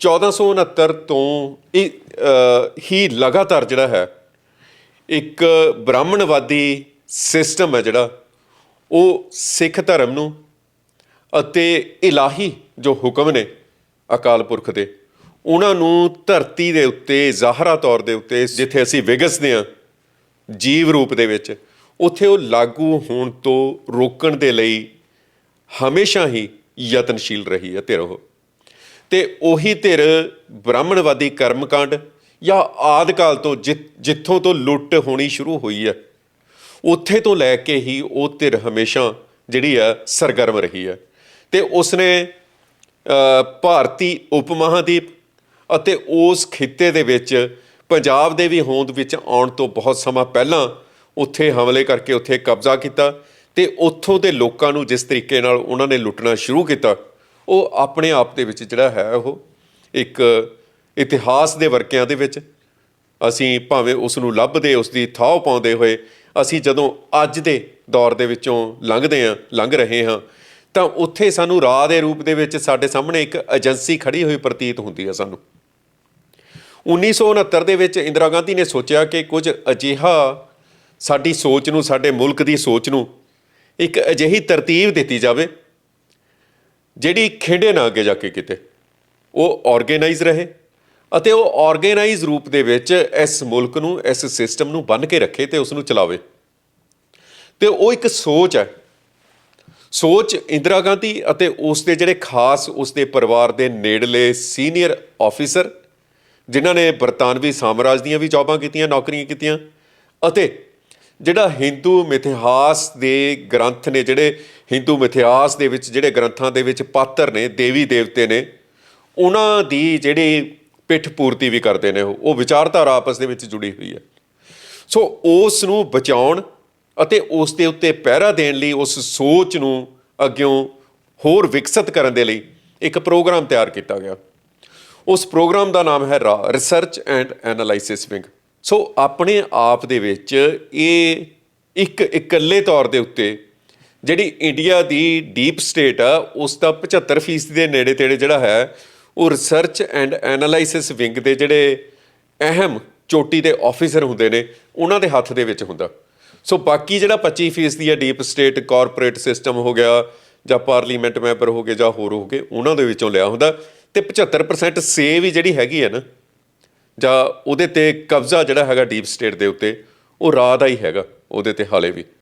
1469 ਤੋਂ ਇਹ ਹੀ ਲਗਾਤਾਰ ਜਿਹੜਾ ਹੈ, ਇੱਕ ਬ੍ਰਾਹਮਣਵਾਦੀ ਸਿਸਟਮ ਹੈ ਜਿਹੜਾ, ਉਹ ਸਿੱਖ ਧਰਮ ਨੂੰ ਅਤੇ ਇਲਾਹੀ ਜੋ ਹੁਕਮ ਨੇ ਅਕਾਲ ਪੁਰਖ ਦੇ, ਉਹਨਾਂ ਨੂੰ ਧਰਤੀ ਦੇ ਉੱਤੇ, ਜ਼ਾਹਰਾ ਤੌਰ ਦੇ ਉੱਤੇ ਜਿੱਥੇ ਅਸੀਂ ਵਿਗਸਦੇ ਹਾਂ, ਜੀਵ ਰੂਪ ਦੇ ਵਿੱਚ, ਉੱਥੇ ਉਹ ਲਾਗੂ ਹੋਣ ਤੋਂ ਰੋਕਣ ਦੇ ਲਈ ਹਮੇਸ਼ਾ ਹੀ ਯਤਨਸ਼ੀਲ ਰਹੀ ਹੈ, ਧਿਰ। ਉਹ ਤੇ ਉਹੀ ਧਿਰ ਬ੍ਰਾਹਮਣਵਾਦੀ ਕਰਮਕਾਂਡ ਜਾਂ ਆਦਿ ਕਾਲ ਤੋਂ ਜਿ- ਜਿੱਥੋਂ ਤੋਂ ਲੁੱਟ ਹੋਣੀ ਸ਼ੁਰੂ ਹੋਈ ਹੈ ਉੱਥੇ ਤੋਂ ਲੈ ਕੇ ਹੀ ਉਹ ਧਿਰ ਹਮੇਸ਼ਾ ਜਿਹੜੀ ਹੈ ਸਰਗਰਮ ਰਹੀ ਹੈ। ਤੇ ਉਸਨੇ ਅ, ਭਾਰਤੀ ਉਪ ਮਹਾਦੀਪ ਅਤੇ ਉਸ ਖਿੱਤੇ ਦੇ ਵਿੱਚ ਪੰਜਾਬ ਦੇ ਵੀ ਹੋਂਦ ਵਿੱਚ ਆਉਣ ਤੋਂ ਬਹੁਤ ਸਮਾਂ ਪਹਿਲਾਂ ਉੱਥੇ ਹਮਲੇ ਕਰਕੇ ਉੱਥੇ ਕਬਜ਼ਾ ਕੀਤਾ ਤੇ ਉੱਥੋਂ ਦੇ ਲੋਕਾਂ ਨੂੰ ਜਿਸ ਤਰੀਕੇ ਨਾਲ ਉਹਨਾਂ ਨੇ ਲੁੱਟਣਾ ਸ਼ੁਰੂ ਕੀਤਾ ਉਹ ਆਪਣੇ ਆਪ ਦੇ ਵਿੱਚ ਜਿਹੜਾ ਹੈ ਉਹ ਇੱਕ ਇਤਿਹਾਸ ਦੇ ਵਰਕਿਆਂ ਦੇ ਵਿੱਚ ਅਸੀਂ ਭਾਵੇਂ ਉਸ ਨੂੰ ਲੱਭਦੇ ਉਸ ਦੀ ਥਾਹ ਪਾਉਂਦੇ ਹੋਏ, ਅਸੀਂ ਜਦੋਂ ਅੱਜ ਦੇ ਦੌਰ ਦੇ ਵਿੱਚੋਂ ਲੰਘਦੇ ਹਾਂ, ਲੰਘ ਰਹੇ ਹਾਂ, ਤਾਂ ਉੱਥੇ ਸਾਨੂੰ ਰਾਹ ਦੇ ਰੂਪ ਦੇ ਵਿੱਚ ਸਾਡੇ ਸਾਹਮਣੇ ਇੱਕ ਏਜੰਸੀ ਖੜੀ ਹੋਈ ਪ੍ਰਤੀਤ ਹੁੰਦੀ ਹੈ ਸਾਨੂੰ। 1969 ਦੇ ਵਿੱਚ ਇੰਦਰਾ ਗਾਂਧੀ ਨੇ ਸੋਚਿਆ ਕਿ ਕੁਝ ਅਜਿਹਾ ਸਾਡੀ ਸੋਚ ਨੂੰ, ਸਾਡੇ ਮੁਲਕ ਦੀ ਸੋਚ ਨੂੰ ਇੱਕ ਅਜਿਹੀ ਤਰਤੀਬ ਦਿੱਤੀ ਜਾਵੇ ਜਿਹੜੀ ਖੇਡੇ ਨਾ ਅੱਗੇ ਜਾ ਕੇ ਕਿਤੇ, ਉਹ ਆਰਗੇਨਾਈਜ਼ ਰਹੇ ਅਤੇ ਉਹ ਆਰਗੇਨਾਈਜ਼ ਰੂਪ ਦੇ ਵਿੱਚ ਇਸ ਮੁਲਕ ਨੂੰ, ਇਸ ਸਿਸਟਮ ਨੂੰ ਬੰਨ ਕੇ ਰੱਖੇ ਤੇ ਉਸ ਨੂੰ ਚਲਾਵੇ। ਤੇ ਉਹ ਇੱਕ ਸੋਚ ਹੈ। ਸੋਚ ਇੰਦਰਾ ਗਾਂਧੀ ਅਤੇ ਉਸ ਦੇ ਜਿਹੜੇ ਖਾਸ ਉਸ ਦੇ ਪਰਿਵਾਰ ਦੇ ਨੇੜਲੇ ਸੀਨੀਅਰ ਆਫੀਸਰ ਜਿਨ੍ਹਾਂ ਨੇ ਬਰਤਾਨਵੀ ਸਾਮਰਾਜ ਦੀਆਂ ਵੀ ਜੌਬਾਂ ਕੀਤੀਆਂ, ਨੌਕਰੀਆਂ ਕੀਤੀਆਂ ਅਤੇ ਜਿਹੜਾ ਹਿੰਦੂ ਮਿਥਿਹਾਸ ਦੇ ਗ੍ਰੰਥ ਨੇ, ਜਿਹੜੇ ਹਿੰਦੂ ਮਿਥਿਹਾਸ ਦੇ ਵਿੱਚ, ਜਿਹੜੇ ਗ੍ਰੰਥਾਂ ਦੇ ਵਿੱਚ ਪਾਤਰ ਨੇ, ਦੇਵੀ ਦੇਵਤੇ ਨੇ, ਉਹਨਾਂ ਦੀ ਜਿਹੜੀ ਪਿੱਠ ਪੂਰਤੀ ਵੀ ਕਰਦੇ ਨੇ ਉਹ। ਉਹ ਵਿਚਾਰਧਾਰਾ ਆਪਸ ਦੇ ਵਿੱਚ ਜੁੜੀ ਹੋਈ ਹੈ। ਸੋ ਉਸ ਨੂੰ ਬਚਾਉਣ ਅਤੇ ਉਸ ਦੇ ਉੱਤੇ ਪਹਿਰਾ ਦੇਣ ਲਈ, ਉਸ ਸੋਚ ਨੂੰ ਅੱਗਿਓਂ ਹੋਰ ਵਿਕਸਿਤ ਕਰਨ ਦੇ ਲਈ ਇੱਕ ਪ੍ਰੋਗਰਾਮ ਤਿਆਰ ਕੀਤਾ ਗਿਆ। ਉਸ ਪ੍ਰੋਗਰਾਮ ਦਾ ਨਾਮ ਹੈ ਰਾ research and analysis wing so ਆਪਣੇ ਆਪ ਦੇ ਵਿੱਚ ਇਹ ਇੱਕ ਇਕੱਲੇ ਤੌਰ ਦੇ ਉੱਤੇ ਜਿਹੜੀ ਇੰਡੀਆ ਦੀ ਡੀਪ ਸਟੇਟ ਆ, ਉਸ ਦਾ 75% ਦੇ ਨੇੜੇ ਤੇੜੇ ਜਿਹੜਾ ਹੈ, ਉਹ ਰਿਸਰਚ ਐਂਡ ਐਨਾਲਾਈਸਿਸ ਵਿੰਗ ਦੇ ਜਿਹੜੇ ਅਹਿਮ ਚੋਟੀ ਦੇ ਆਫੀਸਰ ਹੁੰਦੇ ਨੇ, ਉਹਨਾਂ ਦੇ ਹੱਥ ਦੇ ਵਿੱਚ ਹੁੰਦਾ। ਸੋ ਬਾਕੀ ਜਿਹੜਾ 25% ਦੀ ਹੈ ਡੀਪ ਸਟੇਟ ਕਾਰਪੋਰੇਟ ਸਿਸਟਮ ਹੋ ਗਿਆ, ਜਾਂ ਪਾਰਲੀਮੈਂਟ ਮੈਂਬਰ ਹੋ ਗਏ, ਜਾਂ ਹੋਰ ਹੋ ਗਏ, ਉਹਨਾਂ ਦੇ ਵਿੱਚੋਂ ਲਿਆ ਹੁੰਦਾ। ਤੇ 75% ਸੇਵ ਹੀ ਜਿਹੜੀ ਹੈਗੀ ਹੈ ਨਾ ਜਾਂ ਉਹਦੇ ਤੇ ਕਬਜ਼ਾ ਜਿਹੜਾ ਹੈਗਾ ਡੀਪ ਸਟੇਟ ਦੇ ਉੱਤੇ, ਉਹ ਰਾਹ ਦਾ ਹੀ ਹੈਗਾ, ਉਹਦੇ ਤੇ ਹਾਲੇ ਵੀ।